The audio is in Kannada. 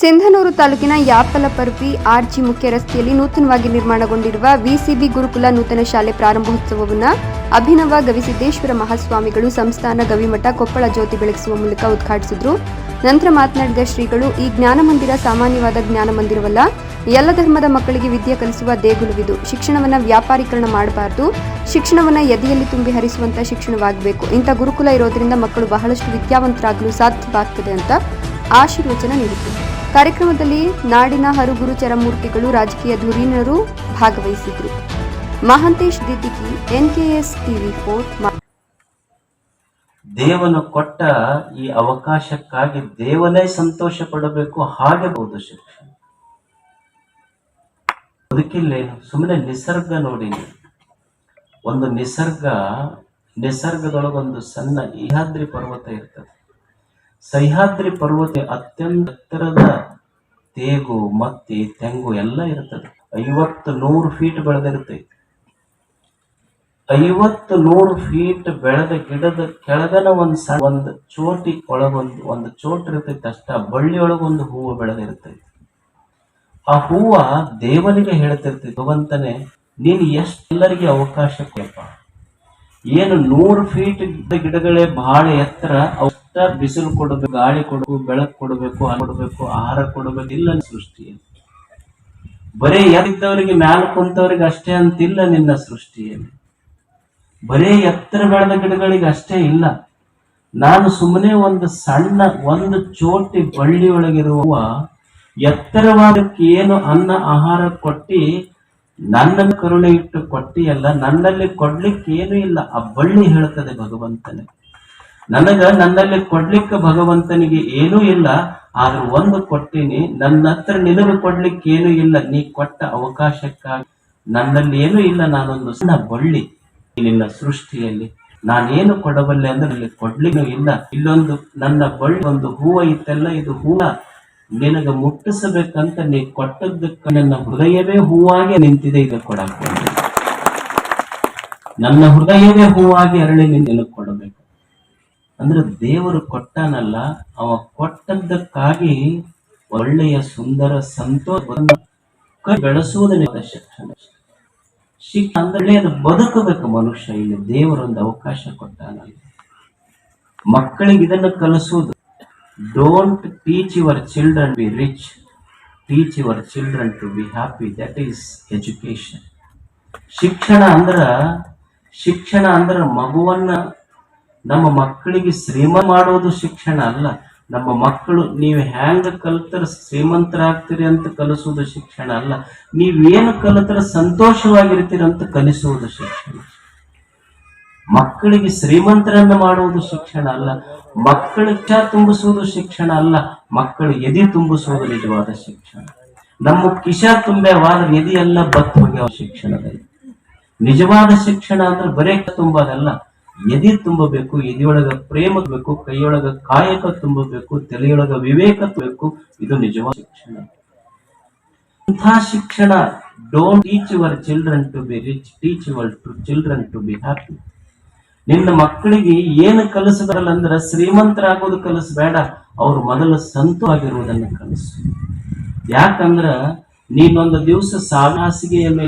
ಸಿಂಧನೂರು ತಾಲೂಕಿನ ಯಾಪಲಪರ್ವಿ ಆರ್ಜಿ ಮುಖ್ಯ ರಸ್ತೆಯಲ್ಲಿ ನೂತನವಾಗಿ ನಿರ್ಮಾಣಗೊಂಡಿರುವ ವಿಸಿಬಿ ಗುರುಕುಲ ನೂತನ ಶಾಲೆ ಪ್ರಾರಂಭೋತ್ಸವವನ್ನು ಅಭಿನವ ಗವಿಸಿದ್ದೇಶ್ವರ ಮಹಾಸ್ವಾಮಿಗಳು ಸಂಸ್ಥಾನ ಗವಿಮಠ ಕೊಪ್ಪಳ ಜ್ಯೋತಿ ಬೆಳಗಿಸುವ ಮೂಲಕ ಉದ್ಘಾಟಿಸಿದರು. ನಂತರ ಮಾತನಾಡಿದ ಶ್ರೀಗಳು, ಈ ಜ್ಞಾನಮಂದಿರ ಸಾಮಾನ್ಯವಾದ ಜ್ಞಾನ ಮಂದಿರವಲ್ಲ. ಎಲ್ಲ ಧರ್ಮದ ಮಕ್ಕಳಿಗೆ ವಿದ್ಯೆ ಕಲಿಸುವ ದೇಗುಲವಿದು. ಶಿಕ್ಷಣವನ್ನು ವ್ಯಾಪಾರೀಕರಣ ಮಾಡಬಾರದು. ಶಿಕ್ಷಣವನ್ನು ಎದೆಯಲ್ಲಿ ತುಂಬಿ ಹರಿಸುವಂತ ಶಿಕ್ಷಣವಾಗಬೇಕು. ಇಂಥ ಗುರುಕುಲ ಇರೋದ್ರಿಂದ ಮಕ್ಕಳು ಬಹಳಷ್ಟು ವಿದ್ಯಾವಂತರಾಗಲು ಸಾಧ್ಯವಾಗ್ತದೆ ಅಂತ ಆಶೀರ್ವಚನ ನೀಡಿದರು. ಕಾರ್ಯಕ್ರಮದಲ್ಲಿ ನಾಡಿನ ಹರುಗುರು ಚರಮೂರ್ತಿಗಳು ರಾಜಕೀಯ ಧುರೀಣರು ಭಾಗವಹಿಸಿದ್ರು. Mahantesh Diddigi NKS TV four ದೇವನು ಕೊಟ್ಟ ಈ ಅವಕಾಶಕ್ಕಾಗಿ ದೇವನೇ ಸಂತೋಷ ಪಡಬೇಕು, ಹಾಗೆ ಬಹುದು ಶಿಕ್ಷಣ. ಬದುಕಿಲ್ಲೇನು ಸುಮ್ಮನೆ ನಿಸರ್ಗ ನೋಡಿ ಒಂದು ನಿಸರ್ಗ, ನಿಸರ್ಗದೊಳಗೊಂದು ಸಣ್ಣ ಇಹಾದ್ರಿ ಪರ್ವತ ಇರ್ತದೆ. ಸಹ್ಯಾದ್ರಿ ಪರ್ವತ ಅತ್ಯಂತ ಎತ್ತರದ ತೇಗು, ಮತ್ತಿ, ತೆಂಗು ಎಲ್ಲ ಇರ್ತದೆ. ಐವತ್ತು ನೂರು ಫೀಟ್ ಬೆಳೆದಿರ್ತೈತಿ. ಐವತ್ತು ನೂರು ಫೀಟ್ ಬೆಳೆದ ಗಿಡದ ಕೆಳಗನ ಒಂದು ಸ, ಒಂದು ಚೋಟಿ ಒಳಗೊಂದು, ಒಂದು ಚೋಟ್ ಇರ್ತೈತೆ ಅಷ್ಟ ಬಳ್ಳಿಯೊಳಗೊಂದು ಹೂವು ಬೆಳೆದಿರ್ತೈತಿ. ಆ ಹೂವ ದೇವನಿಗೆ ಹೇಳ್ತಿರ್ತೈತಿ, ಭಗವಂತನೇ, ನೀನು ಎಷ್ಟೆಲ್ಲರಿಗೆ ಅವಕಾಶ ಕೊಡಪ್ಪ ಏನು ನೂರು ಫೀಟ್ ಗಿಡಗಳೇ ಬಹಳ ಎತ್ತರ ಬಿಸಿಲು ಕೊಡಬೇಕು, ಗಾಳಿ ಕೊಡಬೇಕು, ಬೆಳಕು ಕೊಡಬೇಕು ಕೊಡಬೇಕು, ಆಹಾರ ಕೊಡಬೇಕು, ಇಲ್ಲ ಸೃಷ್ಟಿ ಬರೇ ಎದ್ದಿದ್ದವರಿಗೆ ಮ್ಯಾಲ ಕುಂತವರಿಗೆ ಅಷ್ಟೇ ಅಂತಿಲ್ಲ ನಿನ್ನ ಸೃಷ್ಟಿಯಲ್ಲಿ ಬರೇ ಎತ್ತರ ಬೆಳೆದ ಗಿಡಗಳಿಗೆ ಅಷ್ಟೇ ಇಲ್ಲ. ನಾನು ಸುಮ್ಮನೆ ಒಂದು ಸಣ್ಣ, ಒಂದು ಚೋಟಿ ಬಳ್ಳಿ ಒಳಗಿರುವ ಎತ್ತರವಾದಕ್ಕೆ ಏನು ಅನ್ನ, ಆಹಾರ ಕೊಟ್ಟಿ ನನ್ನನ್ನು ಕರುಣೆ ಇಟ್ಟು ಕೊಟ್ಟಿಯಲ್ಲ, ನನ್ನಲ್ಲಿ ಕೊಡ್ಲಿಕ್ಕೆ ಏನು ಇಲ್ಲ. ಆ ಬಳ್ಳಿ ಹೇಳ್ತದೆ ಭಗವಂತನೇ. ನನಗ ನನ್ನಲ್ಲಿ ಕೊಡ್ಲಿಕ್ಕೆ ಭಗವಂತನಿಗೆ ಏನೂ ಇಲ್ಲ, ಆದ್ರೂ ಒಂದು ಕೊಟ್ಟಿನಿ ನನ್ನ ಹತ್ರ ನಿನಗೆ ಕೊಡ್ಲಿಕ್ಕೆ ಏನೂ ಇಲ್ಲ, ನೀ ಕೊಟ್ಟ ಅವಕಾಶಕ್ಕಾಗಿ ನನ್ನಲ್ಲಿ ಏನೂ ಇಲ್ಲ, ನಾನೊಂದು ಸಣ್ಣ ಬಳ್ಳಿ ನಿನ್ನ ಸೃಷ್ಟಿಯಲ್ಲಿ. ನಾನೇನು ಕೊಡಬಲ್ಲೆ ಅಂದ್ರೆ ಇಲ್ಲಿ ಕೊಡ್ಲಿನೂ ಇಲ್ಲ. ಇಲ್ಲೊಂದು ನನ್ನ ಬಳ್ಳಿ, ಒಂದು ಹೂವ ಇತ್ತಲ್ಲ, ಇದು ಹೂವ ನಿನಗೆ ಮುಟ್ಟಿಸಬೇಕಂತ ನೀ ಕೊಟ್ಟದ್ದಕ್ಕೆ ನನ್ನ ಹೃದಯವೇ ಹೂವಾಗಿ ನಿಂತಿದೆ, ಇದು ಕೊಡಕ್ಕೆ ನನ್ನ ಹೃದಯವೇ ಹೂವಾಗಿ ಅರಳಿ ನಿನ್ನ ಕೊಡಬೇಕು ಅಂದ್ರೆ ದೇವರು ಕೊಟ್ಟನಲ್ಲ, ಅವ ಕೊಟ್ಟದ್ದಕ್ಕಾಗಿ ಒಳ್ಳೆಯ ಸುಂದರ ಸಂತೋಷ ಬೆಳೆಸುವುದನ್ನ ಶಿಕ್ಷಣ. ಶಿಕ್ಷಣ ಅಂದ್ರೆ ಬದುಕಬೇಕು ಮನುಷ್ಯ. ಇಲ್ಲಿ ದೇವರೊಂದು ಅವಕಾಶ ಕೊಟ್ಟನಲ್ಲ ಮಕ್ಕಳಿಗೆ ಇದನ್ನು ಕಲಿಸುವುದು. Don't teach your children be rich teach your children to be happy that is education ಶಿಕ್ಷಣ ಅಂದ್ರ ಶಿಕ್ಷಣ ಅಂದ್ರ ಮಗುವನ್ನ ನಮ್ಮ ಮಕ್ಕಳಿಗೆ ಶ್ರೀಮ ಮಾಡೋದು ಶಿಕ್ಷಣ ಅಲ್ಲ. ನಮ್ಮ ಮಕ್ಕಳು, ನೀವು ಹ್ಯಾಂಗ ಕಲ್ತರ ಶ್ರೀಮಂತರಾಗ್ತೀರಿ ಅಂತ ಕಲಿಸುವುದು ಶಿಕ್ಷಣ ಅಲ್ಲ. ನೀವೇನು ಕಲಿತರ ಸಂತೋಷವಾಗಿರ್ತೀರಿ ಅಂತ ಕಲಿಸುವುದು ಶಿಕ್ಷಣ. ಮಕ್ಕಳಿಗೆ ಶ್ರೀಮಂತರನ್ನ ಮಾಡುವುದು ಶಿಕ್ಷಣ ಅಲ್ಲ. ಮಕ್ಕಳ ಇಚ್ಛಾ ತುಂಬಿಸುವುದು ಶಿಕ್ಷಣ ಅಲ್ಲ. ಮಕ್ಕಳು ಎದೆ ತುಂಬಿಸುವುದು ನಿಜವಾದ ಶಿಕ್ಷಣ. ನಮ್ಮ ಕಿಶ ತುಂಬವಾದ ಎದೆಯೆಲ್ಲ ಬತ್ತ ಶಿಕ್ಷಣದಲ್ಲಿ. ನಿಜವಾದ ಶಿಕ್ಷಣ ಅಂದ್ರೆ ಬರೇ ತುಂಬೋದಲ್ಲ. ಎದೆ ತುಂಬಬೇಕು, ಎದೆಯೊಳಗ ಪ್ರೇಮ ಬೇಕು, ಕೈಯೊಳಗ ಕಾಯಕ ತುಂಬಬೇಕು, ತಲೆಯೊಳಗ ವಿವೇಕ ಬೇಕು, ಇದು ನಿಜವಾದ ಶಿಕ್ಷಣ. ಇಂಥ ಶಿಕ್ಷಣ don't teach your children to be rich teach your to children to be happy ನಿನ್ನ ಮಕ್ಕಳಿಗೆ ಏನು ಕಲಿಸಬರಲ್ಲ ಅಂದ್ರೆ ಶ್ರೀಮಂತರಾಗೋದು ಕಲಿಸಬೇಡ, ಅವ್ರು ಮೊದಲು ಸಂತವಾಗಿರುವುದನ್ನು ಕಲಿಸು. ಯಾಕಂದ್ರ ನೀನೊಂದು ದಿವಸ ಸಾವಾಸಿಗೆಯ ಮೇಲೆ